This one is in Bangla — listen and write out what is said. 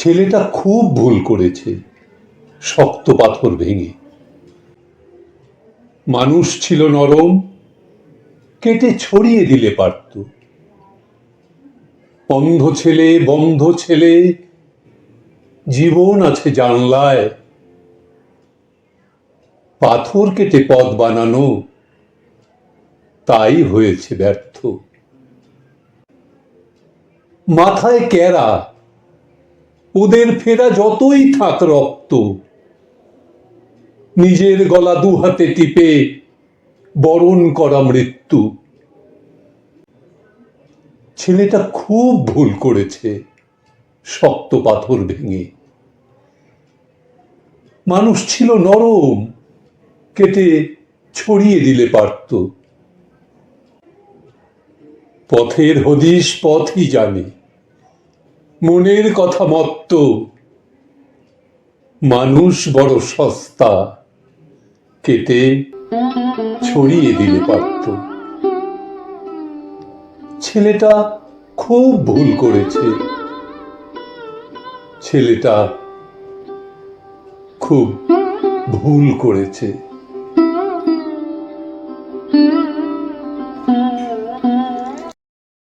ছেলেটা খুব ভুল করেছে। শক্ত পাথর ভেঙে। মানুষ ছিল নরম, কেটে ছড়িয়ে দিলে পারত। অন্ধ ছেলে, বন্ধ ছেলে, জীবন আছে জানলায়। পাথর কেটে পথ বানানো, তাই হয়েছে ব্যর্থ। মাথায় কেরা ওদের ফেরা যতই থাক রক্ত। নিজের গলা দু হাতে টিপে বরণ করা মৃত্যু। ছেলেটা খুব ভুল করেছে, শক্ত পাথর ভেঙে। মানুষ ছিল নরম, কেটে ছড়িয়ে দিলে পারত। পথের হদিশ পথই জানে। মনের কথা মত্ত। মানুষ বড় সস্তা, কেটে ছড়িয়ে দিলে পারত। ছেলেটা খুব ভুল করেছে। ছেলেটা খুব ভুল করেছে।